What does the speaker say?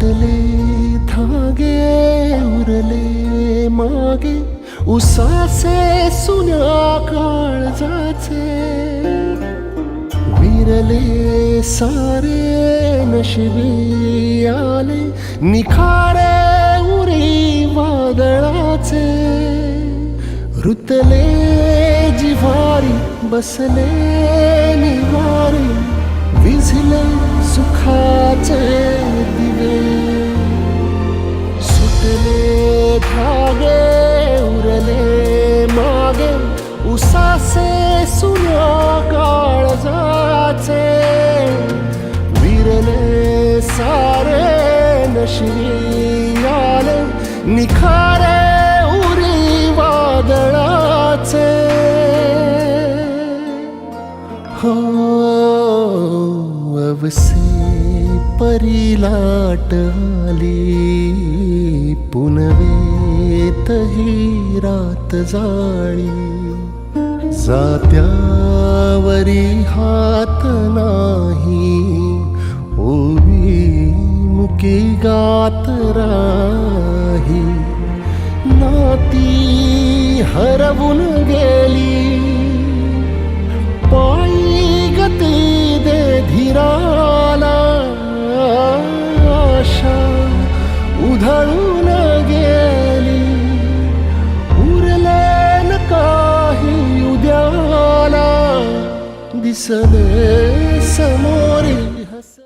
सुटले धागे उरले मागे. उसासे सुन्या काळजाचे विरले सारे नशिबी आले. निखारे उरी वादळाचे. रुतले जिवारी बसले निवा उसासे सुन्या काळजाचे विरले सारे नशिबी आले निखारे उरी वादळाचे. हो अवसे परिलाट आली पुनवेतही रात जाळी. जात्यावरी हात नाही ओवी मुकी गात राही. नाती हरवून गे दिसले समोरी हस